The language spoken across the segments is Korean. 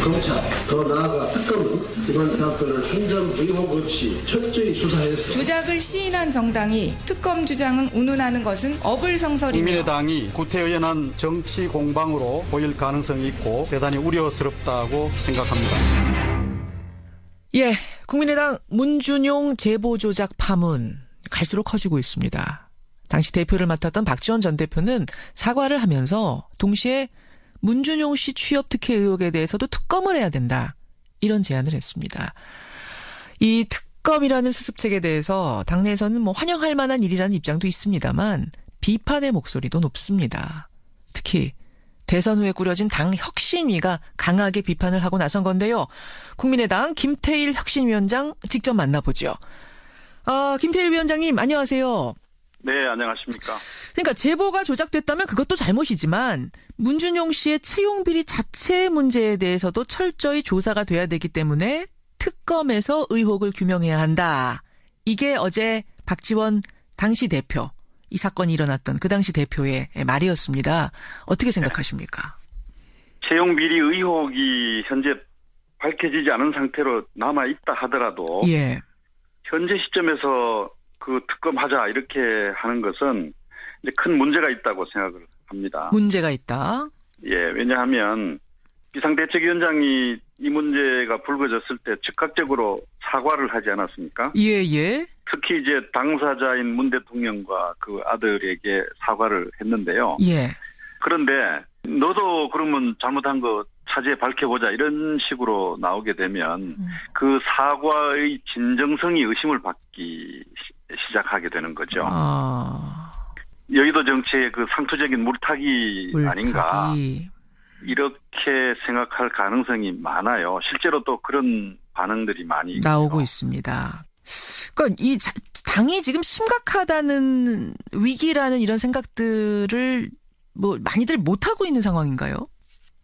검찰, 더 나아가 특검은 이번 사건을 한점 의혹 없이 철저히 수사해서 조작을 시인한 정당이 특검 주장은 운운하는 것은 어불성설이며 국민의당이 구태의연한 정치 공방으로 보일 가능성이 있고 대단히 우려스럽다고 생각합니다. 예, 국민의당 문준용 제보 조작 파문 갈수록 커지고 있습니다. 당시 대표를 맡았던 박지원 전 대표는 사과를 하면서 동시에 문준용 씨 취업 특혜 의혹에 대해서도 특검을 해야 된다. 이런 제안을 했습니다. 이 특검이라는 수습책에 대해서 당내에서는 뭐 환영할 만한 일이라는 입장도 있습니다만 비판의 목소리도 높습니다. 특히 대선 후에 꾸려진 당 혁신위가 강하게 비판을 하고 나선 건데요. 국민의당 김태일 혁신위원장 직접 만나보죠. 아, 김태일 위원장님 안녕하세요. 네, 안녕하십니까. 그러니까 제보가 조작됐다면 그것도 잘못이지만 문준용 씨의 채용 비리 자체 문제에 대해서도 철저히 조사가 돼야 되기 때문에 특검에서 의혹을 규명해야 한다. 이게 어제 박지원 당시 대표 이 사건이 일어났던 그 당시 대표의 말이었습니다. 어떻게 생각하십니까? 채용 비리 의혹이 현재 밝혀지지 않은 상태로 남아 있다 하더라도 예. 현재 시점에서 그 특검하자 이렇게 하는 것은 이제 큰 문제가 있다고 생각을 합니다. 문제가 있다. 예, 왜냐하면 비상대책위원장이 이 문제가 불거졌을 때 즉각적으로 사과를 하지 않았습니까? 예, 예. 특히 이제 당사자인 문 대통령과 그 아들에게 사과를 했는데요. 예. 그런데 너도 그러면 잘못한 거 차지해 밝혀보자 이런 식으로 나오게 되면 그 사과의 진정성이 의심을 받기 시- 시작하게 되는 거죠. 아, 여의도 정치의 그 상투적인 물타기, 아닌가 물타기. 이렇게 생각할 가능성이 많아요. 실제로 또 그런 반응들이 많이 나오고 있고요. 있습니다. 그러니까 이 자- 당이 지금 심각하다는 위기라는 이런 생각들을 뭐 많이들 못 하고 있는 상황인가요?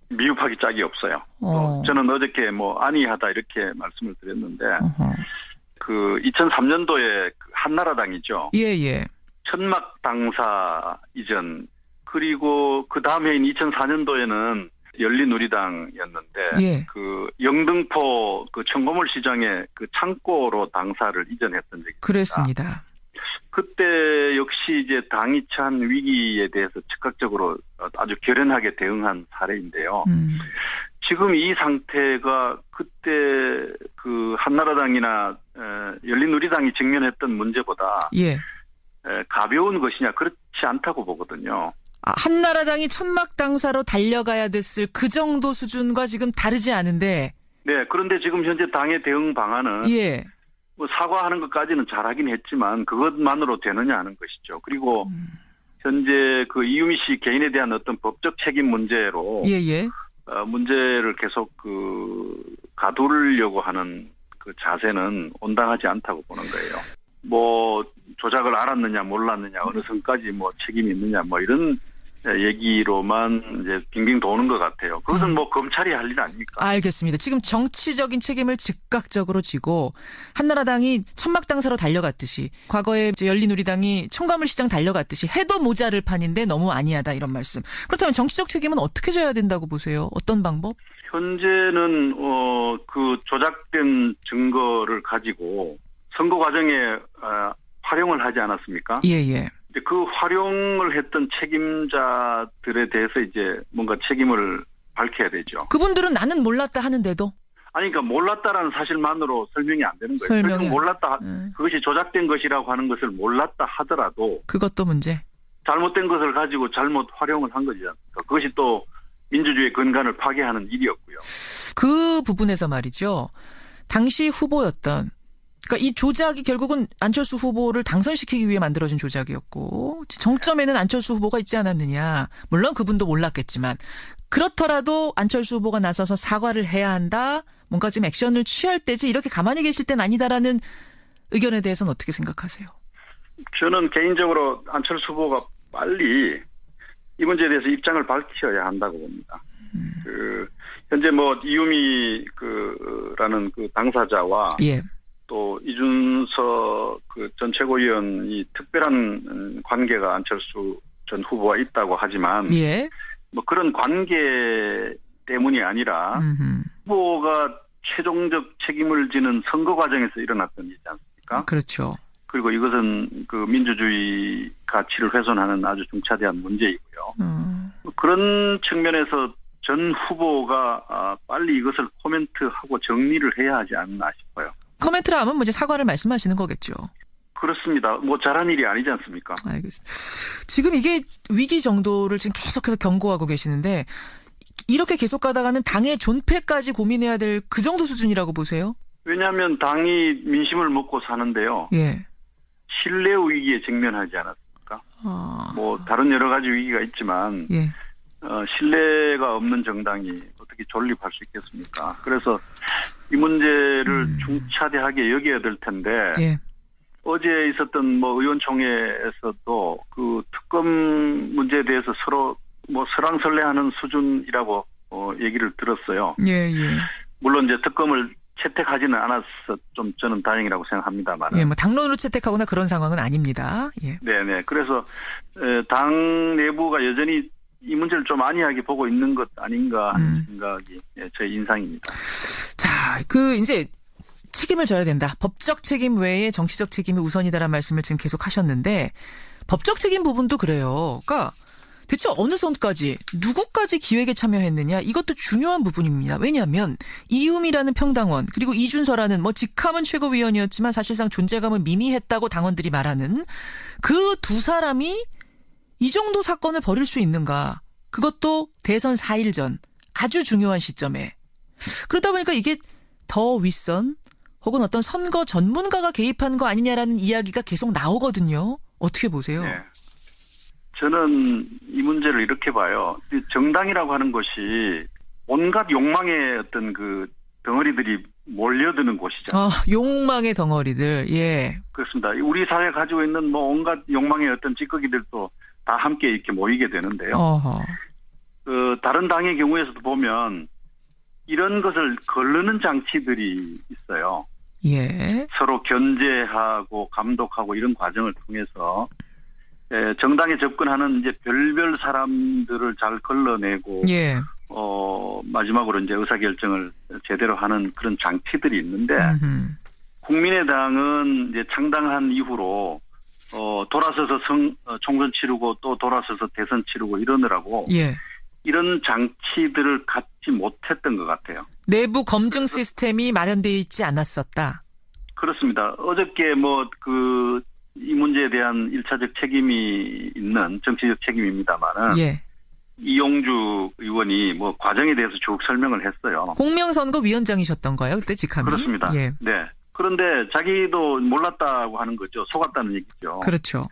미흡하기 짝이 없어요. 어. 어, 저는 어저께 뭐 안이하다 이렇게 말씀을 드렸는데 어허. 그 2003년도에 한나라당이죠. 예, 예. 천막 당사 이전 그리고 그 다음 해인 2004년도에는 열린우리당이었는데 예. 그 영등포 그 청고물 시장에 그 창고로 당사를 이전했던 적이 있습니다. 그랬습니다. 그때 역시 이제 당이 처한 위기에 대해서 즉각적으로 아주 결연하게 대응한 사례인데요. 음. 지금 이 상태가 그때 그 한나라당이나 에, 열린우리당이 직면했던 문제보다 예. 에, 가벼운 것이냐 그렇지 않다고 보거든요. 아, 한나라당이 천막 당사로 달려가야 됐을 그 정도 수준과 지금 다르지 않은데, 네, 그런데 지금 현재 당의 대응 방안은 예. 뭐 사과하는 것까지는 잘하긴 했지만 그것만으로 되느냐 하는 것이죠. 그리고 음. 현재 그 이유미 씨 개인에 대한 어떤 법적 책임 문제로 예, 예. 어, 문제를 계속 그 가두려고 하는 그 자세는 온당하지 않다고 보는 거예요. 뭐 조작을 알았느냐 몰랐느냐 어느 선까지 뭐 책임이 있느냐 뭐 이런 얘기로만 이제 빙빙 도는 것 같아요. 그것은 음. 뭐 검찰이 할 일 아닙니까? 알겠습니다. 지금 정치적인 책임을 즉각적으로 지고 한나라당이 천막 당사로 달려갔듯이 과거에 열린우리당이 청가물 시장 달려갔듯이 해도 모자를 판인데 너무 아니하다 이런 말씀. 그렇다면 정치적 책임은 어떻게 져야 된다고 보세요? 어떤 방법? 현재는 어 그 조작된 증거를 가지고 선거 과정에 어, 활용을 하지 않았습니까? 예, 예. 그 활용을 했던 책임자들에 대해서 이제 뭔가 책임을 밝혀야 되죠. 그분들은 나는 몰랐다 하는데도 아니 그러니까 몰랐다라는 사실만으로 설명이 안 되는 거예요. 그러니까 몰랐다 음. 그것이 조작된 것이라고 하는 것을 몰랐다 하더라도 그것도 문제. 잘못된 것을 가지고 잘못 활용을 한 거지 않습니까? 그것이 또 민주주의 근간을 파괴하는 일이었고요. 그 부분에서 말이죠. 당시 후보였던 그러니까 이 조작이 결국은 안철수 후보를 당선시키기 위해 만들어진 조작이었고 정점에는 안철수 후보가 있지 않았느냐. 물론 그분도 몰랐겠지만 그렇더라도 안철수 후보가 나서서 사과를 해야 한다. 뭔가 지금 액션을 취할 때지 이렇게 가만히 계실 땐 아니다라는 의견에 대해서는 어떻게 생각하세요? 저는 개인적으로 안철수 후보가 빨리 이 문제에 대해서 입장을 밝혀야 한다고 봅니다. 그 현재 뭐 이유미 그라는 그 당사자와 예. 또 이준석 그전 최고위원이 특별한 음, 관계가 안철수 전 후보와 있다고 하지만 예. 뭐 그런 관계 때문이 아니라 음흠. 후보가 최종적 책임을 지는 선거 과정에서 일어났던 일이지 않습니까? 그렇죠. 그리고 이것은 그 민주주의 가치를 훼손하는 아주 중차대한 문제이고요. 음. 그런 측면에서 전 후보가 아, 빨리 이것을 코멘트하고 정리를 해야 하지 않나 싶어요. 코멘트를 하면 뭐 이제 사과를 말씀하시는 거겠죠. 그렇습니다. 뭐 잘한 일이 아니지 않습니까? 알겠습니다. 지금 이게 위기 정도를 지금 계속해서 경고하고 계시는데 이렇게 계속 가다가는 당의 존폐까지 고민해야 될 그 정도 수준이라고 보세요? 왜냐하면 당이 민심을 먹고 사는데요. 예. 신뢰 위기에 직면하지 않았습니까? 아, 뭐 다른 여러 가지 위기가 있지만 예. 어, 신뢰가 없는 정당이 어떻게 존립할 수 있겠습니까? 그래서 이 문제를 음. 중차대하게 여겨야 될 텐데 예. 어제 있었던 뭐 의원총회에서도 그 특검 문제에 대해서 서로 뭐 설왕설래하는 수준이라고 어, 얘기를 들었어요. 예, 예. 물론 이제 특검을 채택하지는 않아서 좀 저는 다행이라고 생각합니다만. 예, 뭐 당론으로 채택하거나 그런 상황은 아닙니다. 예. 네 네. 그래서 에, 당 내부가 여전히 이 문제를 좀 안이하게 보고 있는 것 아닌가 하는 음. 생각이 예, 제 인상입니다. 자, 그 이제 책임을 져야 된다. 법적 책임 외에 정치적 책임이 우선이다라는 말씀을 지금 계속 하셨는데 법적 책임 부분도 그래요. 그러니까 대체 어느 선까지 누구까지 기획에 참여했느냐 이것도 중요한 부분입니다. 왜냐하면 이음이라는 평당원 그리고 이준서라는 뭐 직함은 최고위원이었지만 사실상 존재감은 미미했다고 당원들이 말하는 그 두 사람이 이 정도 사건을 벌일 수 있는가? 그것도 대선 4일 전 아주 중요한 시점에 그러다 보니까 이게 더 윗선 혹은 어떤 선거 전문가가 개입한 거 아니냐라는 이야기가 계속 나오거든요. 어떻게 보세요? 네. 저는 이 문제를 이렇게 봐요. 이 정당이라고 하는 것이 온갖 욕망의 어떤 그 덩어리들이 몰려드는 곳이죠. 아, 욕망의 덩어리들. 예. 그렇습니다. 우리 사회가 가지고 있는 뭐 온갖 욕망의 어떤 찌꺼기들도 다 함께 이렇게 모이게 되는데요. 어허. 그 다른 당의 경우에서도 보면 이런 것을 거르는 장치들이 있어요. 예. 서로 견제하고 감독하고 이런 과정을 통해서 에, 정당에 접근하는 이제 별별 사람들을 잘 걸러내고 예. 어 마지막으로 이제 의사 결정을 제대로 하는 그런 장치들이 있는데 음흠. 국민의당은 이제 창당한 이후로 어 돌아서서 성 어, 총선 치르고 또 돌아서서 대선 치르고 이러느라고 예. 이런 장치들을 갖지 못했던 것 같아요. 내부 검증 시스템이 마련되어 있지 않았었다. 그렇습니다. 어저께 뭐 그 이 문제에 대한 일차적 책임이 있는 정치적 책임입니다만은 예. 이용주 의원이 뭐 과정에 대해서 쭉 설명을 했어요. 공명선거 위원장이셨던 거예요, 그때 직함이? 그렇습니다. 예. 네. 그런데 자기도 몰랐다고 하는 거죠. 속았다는 얘기죠. 그렇죠.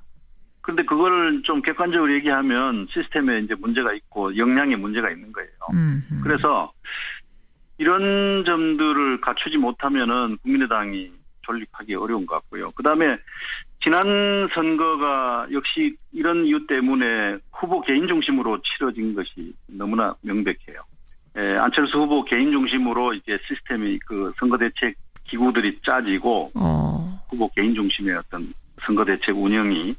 그런데 그걸 좀 객관적으로 얘기하면 시스템에 이제 문제가 있고 역량에 문제가 있는 거예요. 음. 그래서 이런 점들을 갖추지 못하면은 국민의당이 존립하기 어려운 것 같고요. 그 다음에 지난 선거가 역시 이런 이유 때문에 후보 개인 중심으로 치러진 것이 너무나 명백해요. 에, 안철수 후보 개인 중심으로 이제 시스템이 그 선거 대책 기구들이 짜지고 어. 후보 개인 중심의 어떤 선거 대책 운영이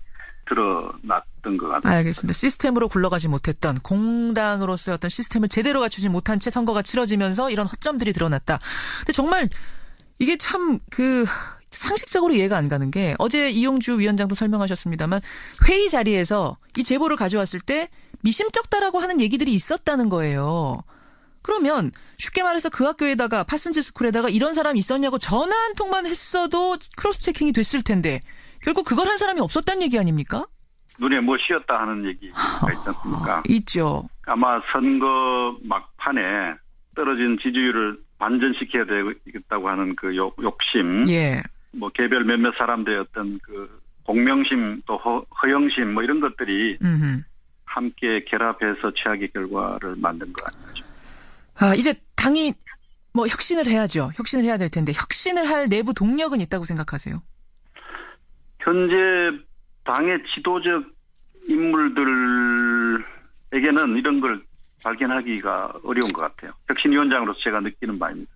드러났던 것 같아요. 알겠습니다. 시스템으로 굴러가지 못했던 공당으로서의 어떤 시스템을 제대로 갖추지 못한 채 선거가 치러지면서 이런 허점들이 드러났다. 근데 정말 이게 참 그 상식적으로 이해가 안 가는 게 어제 이용주 위원장도 설명하셨습니다만 회의 자리에서 이 제보를 가져왔을 때 미심쩍다라고 하는 얘기들이 있었다는 거예요. 그러면 쉽게 말해서 그 학교에다가 파슨지 스쿨에다가 이런 사람 있었냐고 전화 한 통만 했어도 크로스 체킹이 됐을 텐데 결국 그걸 한 사람이 없었단 얘기 아닙니까? 눈에 뭐 씌었다 하는 얘기가 있지 않습니까? 있죠. 아마 선거 막판에 떨어진 지지율을 반전시켜야 되겠다고 하는 그 욕- 욕심, 예. 뭐 개별 몇몇 사람들의 어떤 그 공명심 또 허, 허영심 뭐 이런 것들이 음흠. 함께 결합해서 최악의 결과를 만든 거 아니죠. 아, 이제 당이 뭐 혁신을 해야죠. 혁신을 해야 될 텐데 혁신을 할 내부 동력은 있다고 생각하세요? 현재 당의 지도적 인물들에게는 이런 걸 발견하기가 어려운 것 같아요. 혁신위원장으로서 제가 느끼는 바입니다.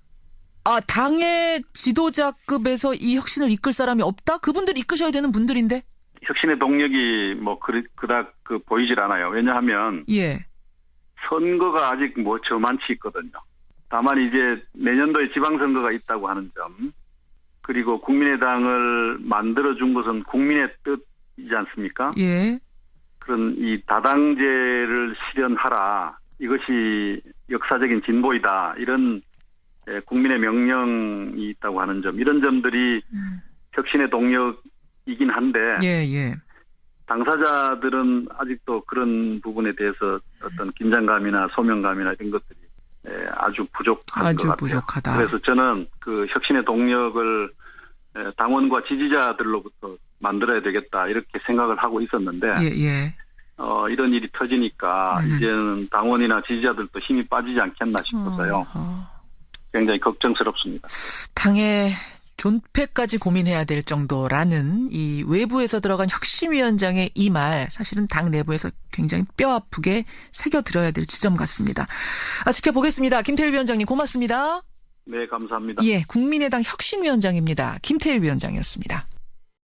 아, 당의 지도자급에서 이 혁신을 이끌 사람이 없다? 그분들 이끄셔야 되는 분들인데? 혁신의 동력이 뭐 그, 그닥 그 보이질 않아요. 왜냐하면 예. 선거가 아직 뭐 저만치 있거든요. 다만 이제 내년도에 지방선거가 있다고 하는 점, 그리고 국민의당을 만들어준 것은 국민의 뜻이지 않습니까? 예. 그런 이 다당제를 실현하라. 이것이 역사적인 진보이다. 이런 예, 국민의 명령이 있다고 하는 점, 이런 점들이 혁신의 동력이긴 한데, 예, 예. 당사자들은 아직도 그런 부분에 대해서 어떤 긴장감이나 소명감이나 이런 것들이 예, 아주 부족한 아주 것 같아요. 부족하다. 그래서 저는 그 혁신의 동력을 예, 당원과 지지자들로부터 만들어야 되겠다 이렇게 생각을 하고 있었는데 예, 예. 어, 이런 일이 터지니까 음. 이제는 당원이나 지지자들도 힘이 빠지지 않겠나 싶어서요. 어, 굉장히 걱정스럽습니다. 당의 존폐까지 고민해야 될 정도라는 이 외부에서 들어간 혁신위원장의 이 말 사실은 당 내부에서 굉장히 뼈 아프게 새겨들어야 될 지점 같습니다. 아, 지켜보겠습니다. 김태일 위원장님 고맙습니다. 네, 감사합니다. 예, 국민의당 혁신위원장입니다. 김태일 위원장이었습니다.